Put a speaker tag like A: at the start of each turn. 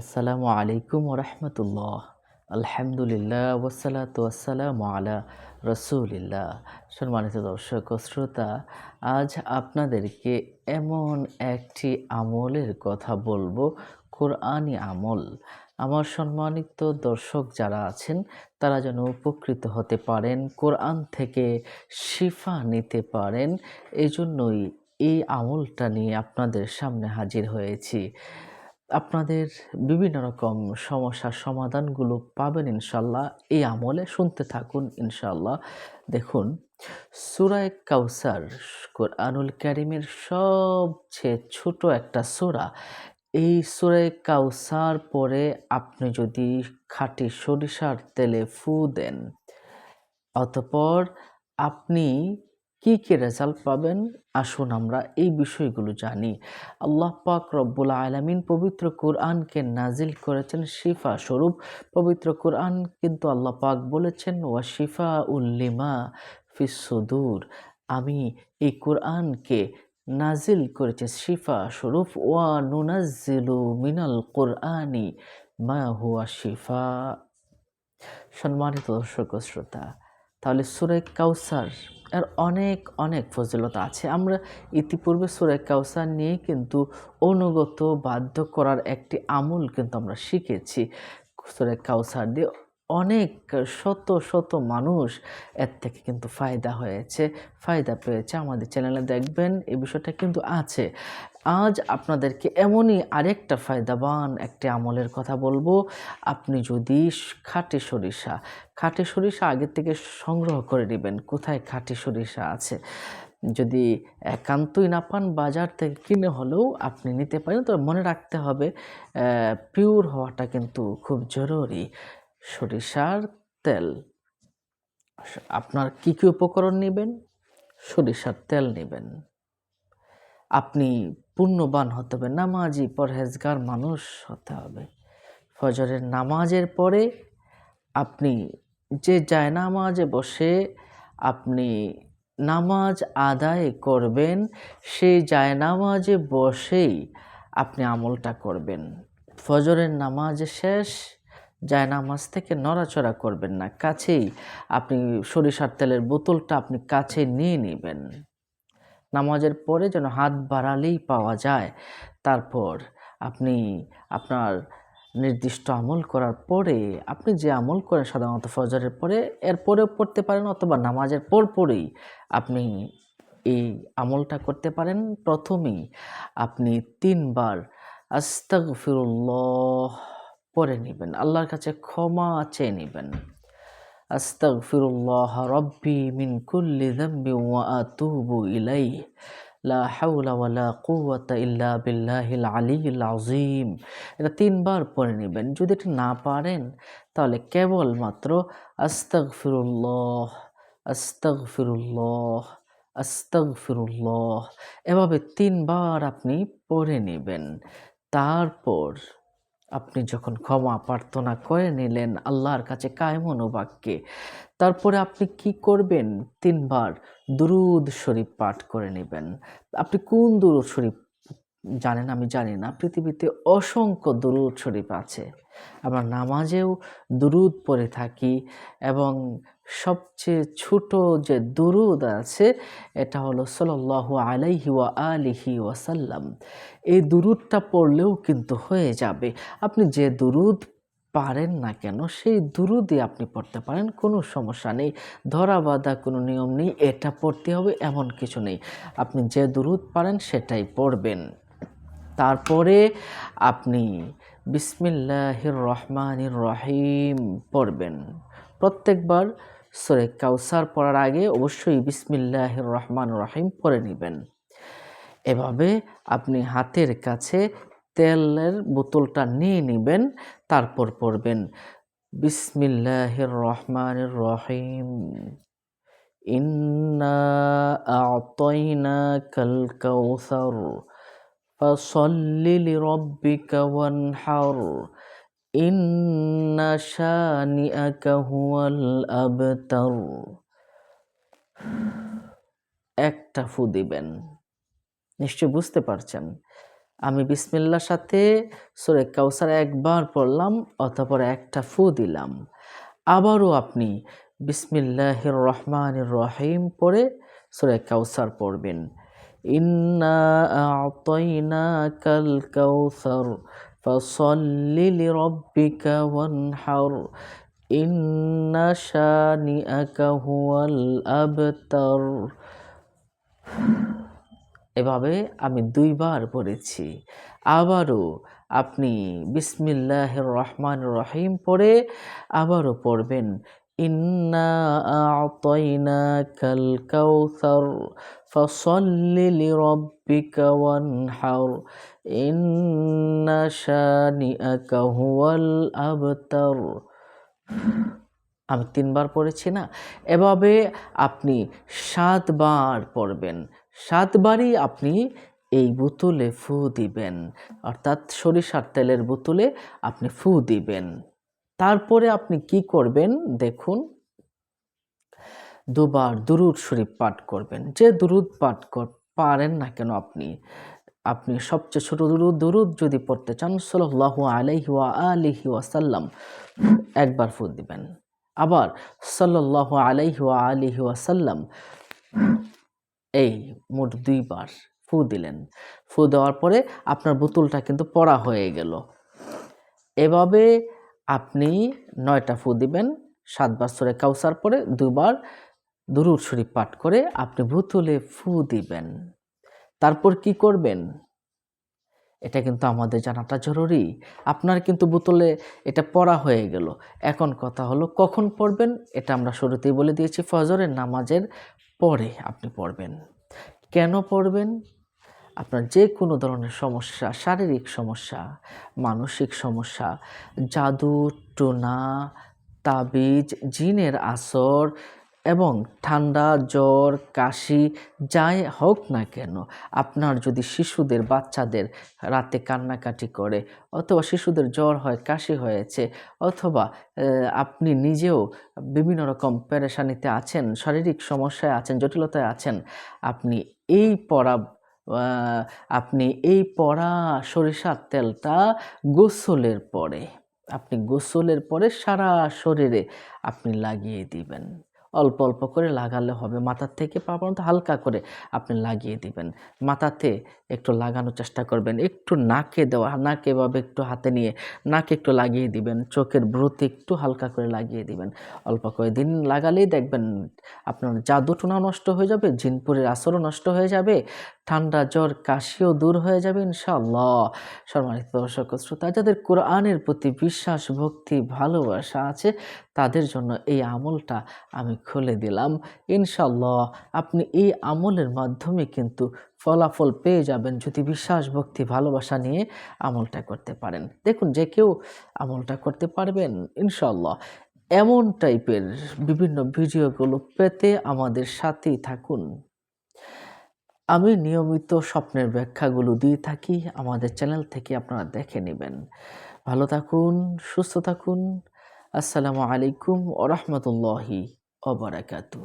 A: আসসালামু আলাইকুম রহমতুল্লাহ আলহামদুলিল্লাহ ওসালাত ওয়াসালাম আলা রসুলিল্লাহ। সম্মানিত দর্শক ও শ্রোতা, আজ আপনাদেরকে এমন একটি আমলের কথা বলব কোরআনি আমল। আমার সম্মানিত দর্শক যারা আছেন, তারা যেন উপকৃত হতে পারেন, কোরআন থেকে শিফা নিতে পারেন, এজন্যই এই আমলটা নিয়ে আপনাদের সামনে হাজির হয়েছি। আপনাদের বিভিন্ন রকম সমস্যার সমাধানগুলো পাবেন ইনশাল্লাহ। এই আমলে শুনতে থাকুন ইনশাল্লাহ। দেখুন, সুরায় কাউসার কোরআনুল ক্যারিমের সবচেয়ে ছোট একটা সুরা। এই সুরায় কাউসার পরে আপনি যদি খাঁটি সরিষার তেলে ফু দেন, অতপর আপনি কি কি রেজাল্ট পাবেন? আসুন আমরা এই বিষয়গুলো জানি। আল্লাহ পাক রব্বুল আলমিন পবিত্র কোরআনকে নাজিল করেছেন শিফা স্বরূপ পবিত্র কোরআন কিন্তু আল্লাহ পাক বলেছেন, ওয়া শিফা উল্লিমা ফিসুদুর আমি এই কোরআনকে নাজিল করেছে শিফা স্বরূপ ওয়া নুনাজিলু মিনাল কোরআনি মা হুয়া শিফা। সম্মানিত দর্শক শ্রোতা, তাহলে সুরে কাউসার এর অনেক অনেক ফজিলত আছে। আমরা ইতিপূর্বে সুরে কাউসার নিয়ে কিন্তু অনুগত, বাধ্য করার একটি আমল কিন্তু আমরা শিখেছি। সুরে কাউসার দিয়ে অনেক, শত শত মানুষ এর থেকে কিন্তু ফায়দা হয়েছে, ফায়দা পেয়েছে। আমাদের চ্যানেলে দেখবেন এই বিষয়টা কিন্তু আছে। আজ আপনাদেরকে এমনই আরেকটা ফায়দাবান একটি আমলের কথা বলব। আপনি যদি খাঁটি সরিষা খাঁটি সরিষা আগের থেকে সংগ্রহ করে নেবেন, কোথায় খাঁটি সরিষা আছে? যদি একান্তই না পান, বাজার থেকে কিনে হলেও আপনি নিতে পারেন। তবে মনে রাখতে হবে পিওর হওয়াটা কিন্তু খুব জরুরি। সরিষার তেল। আপনার কী কী উপকরণ নেবেন? সরিষার তেল নেবেন। আপনি পুণ্যবান হতে হবে, নামাজি পরহেজগার মানুষ হতে হবে। ফজরের নামাজের পরে আপনি যে যায় নামাজে বসে আপনি নামাজ আদায় করবেন সেই যায় নামাজে বসেই আপনি আমলটা করবেন। ফজরের নামাজ শেষ যায় নামাজ থেকে নড়াচড়া করবেন না। কাছেই আপনি সরিষার তেলের বোতলটা আপনি কাছে নিয়ে নেবেন। নামাজের পরে যেন হাত বাড়ালেই পাওয়া যায়। তারপর আপনি আপনার নির্দিষ্ট আমল করার পরে, আপনি যে আমল করেন সাধারণত ফজরের পরে, এর পরেও পড়তে পারেন অথবা নামাজের পর পরেই আপনি এই আমলটা করতে পারেন। প্রথমেই আপনি তিনবার আস্তাগ ফিরুল্লাহ পরে নেবেন, আল্লাহর কাছে ক্ষমা চেয়ে নেবেন। আস্তাগফিরুল্লাহ রব্বি মিন কুল্লি যামবি ওয়া আতুবু ইলাইহি। লা হাওলা ওয়ালা কুওয়াতা ইল্লা বিল্লাহিল আলিয়্যিল আযীম। এটা তিনবার পড়ে নেবেন। যদি এটা না পারেন, তাহলে কেবলমাত্র আস্তাগফিরুল্লাহ আস্তাগফিরুল্লাহ আস্তাগফিরুল্লাহ। এভাবে তিনবার আপনি পড়ে নেবেন। তারপর আপনি যখন ক্ষমা প্রার্থনা করে নিলেন আল্লাহর কাছে কায়মনোবাক্যে তারপরে আপনি কি করবেন? তিনবার দুরুদ শরীফ পাঠ করে নেবেন। আপনি কোন দুরুদ শরীফ জানেন? আমি জানি না। পৃথিবীতে অসংখ্য দুরুদ শরীফ আছে। আমরা নামাজেও দুরুদ পড়ে থাকি এবং সবচেয়ে ছোট যে দুরুদ আছে, এটা হলো সাল্লাহ আলাইহি ওয়া আলিহি ওয়াসাল্লাম। এই দুরুদটা পড়লেও কিন্তু হয়ে যাবে। আপনি যে দুরুদ পারেন না কেন, সেই দুরুদই আপনি পড়তে পারেন, কোনো সমস্যা নেই। ধরা বাঁধা কোনো নিয়ম নেই, এটা পড়তে হবে, এমন কিছু নেই। আপনি যে দুরুদ পারেন, সেটাই পড়বেন। তারপরে আপনি বিসমিল্লাহির রহমানির রহিম পড়বেন। প্রত্যেকবার সরে কাউসার পড়ার আগে অবশ্যই বিসমিল্লাহির রহমান রহিম পড়ে নেবেন। এভাবে আপনি হাতের কাছে তেলের বোতলটা নিয়ে নেবেন, তারপর পড়বেন বিসমিল্লাহির রহমানির রহিম। ইন্না আতয়না কাল কাউসার ফসল্লি রব্বিকা ওয়ানহার ইন্না শানিআকা হুয়াল আবতার একটা ফু দিবেন। নিশ্চয় বুঝতে পারছেন। আমি বিসমিল্লার সাথে সুরে কাউসার একবার পড়লাম, অতপর একটা ফু দিলাম। আবারও আপনি বিসমিল্লাহ রহমান রহিম পড়ে সুরে কাউসার পড়বেন। ইন্না আতাইনাকাল কাউসার ফসল্লি লিরাব্বিকা ওয়ানহার ইন্না শানিআকা হুয়াল আবতার এভাবে আমি দুইবার পড়েছি। আবারও আপনি বিসমিল্লাহ রহমান রহিম পড়ে আবারও পড়বেন। ইন্না আতয়না কাল কাউসার ফসল্লি লিরাব্বিকা ওয়ানহার ইন্না শানিআকা হুয়াল আবতার আমি তিনবার পড়েছি না। এভাবে আপনি সাতবার পড়বেন। সাতবারই আপনি এই বোতলে ফু দিবেন। অর্থাৎ সরিষার তেলের বোতলে আপনি ফু দিবেন। তারপরে আপনি কি করবেন? দেখুন। দুবার দুরুদ শরীফ পাঠ করবেন। যে দুরুদ পাঠ কর, পারেন না কেন আপনি? আপনি সবচেয়ে ছোট দুরুদ দুরুদ যদি পড়তে চান সাল্লাহ আলাইহি ওয়া আলিহি ওয়াসাল্লাম, একবার ফু দিবেন। আবার সাল্লাহ আলাইহি ওয়া আলিহি ওয়াসাল্লাম, এই মোট দুইবার ফু দিলেন। ফু দেওয়ার পরে আপনার বোতলটা কিন্তু পড়া হয়ে গেল। এভাবে আপনি নয়টা ফু দিবেন সাতবার সরে কাউসার পরে দুবার দুরুর শরীফ পাঠ করে আপনি বোতলে ফু দিবেন। তারপর কি করবেন? এটা কিন্তু আমাদের জানাটা জরুরি। আপনার কিন্তু বোতলে এটা পড়া হয়ে গেল। এখন কথা হলো কখন পড়বেন? এটা আমরা শুরুতেই বলে দিয়েছি, ফজরের নামাজের পরে আপনি পড়বেন। কেন পড়বেন? আপনার যে কোনো ধরনের সমস্যা, শারীরিক সমস্যা, মানসিক সমস্যা, জাদু, টোনা, তাবিজ, জিনের আসর এবং ঠান্ডা, জ্বর, কাশি, যাই হোক না কেন, আপনার যদি শিশুদের, বাচ্চাদের রাতে কান্নাকাটি করে অথবা শিশুদের জ্বর হয়, কাশি হয়েছে অথবা আপনি নিজেও বিভিন্ন রকম পেরেশানিতে আছেন, শারীরিক সমস্যায় আছেন, জটিলতায় আছেন, আপনি এই পড়া আপনি এই পড়া সরিষার তেলটা গোসলের পরে, আপনি গোসলের পরে সারা শরীরে আপনি লাগিয়ে দিবেন। অল্প অল্প করে লাগালে হবে। মাথার থেকে পা পর্যন্ত হালকা করে আপনি লাগিয়ে দিবেন। মাথাতে একটু লাগানোর চেষ্টা করবেন। একটু নাকে দেওয়া, নাকে এভাবে একটু হাতে নিয়ে নাকে একটু লাগিয়ে দিবেন। চোখের ব্রুতে একটু হালকা করে লাগিয়ে দিবেন। অল্প করে দিন লাগালেই দেখবেন আপনার জাদু টোনা নষ্ট হয়ে যাবে, জিনপুরের আসরও নষ্ট হয়ে যাবে। ঠান্ডা জ্বর, কাশিও দূর হয়ে যাবে ইনশাআল্লাহ। সম্মানিত দর্শক শ্রোতা, যাদের কোরআনের প্রতি বিশ্বাস, ভক্তি, ভালোবাসা আছে, তাদের জন্য এই আমলটা আমি খুলে দিলাম। ইনশাল্লাহ আপনি এই আমলের মাধ্যমে কিন্তু ফলাফল পেয়ে যাবেন যদি বিশ্বাস, ভক্তি, ভালোবাসা নিয়ে আমলটা করতে পারেন। দেখুন, যে কেউ আমলটা করতে পারবেন ইনশাল্লাহ এমন টাইপের বিভিন্ন ভিডিওগুলো পেতে আমাদের সাথেই থাকুন। আমি নিয়মিত স্বপ্নের ব্যাখ্যাগুলো দিয়ে থাকি। আমাদের চ্যানেল থেকে আপনারা দেখে নেবেন। ভালো থাকুন, সুস্থ থাকুন। আসসালামু আলাইকুম ওরহমতুল্লাহি ওবরাকাতু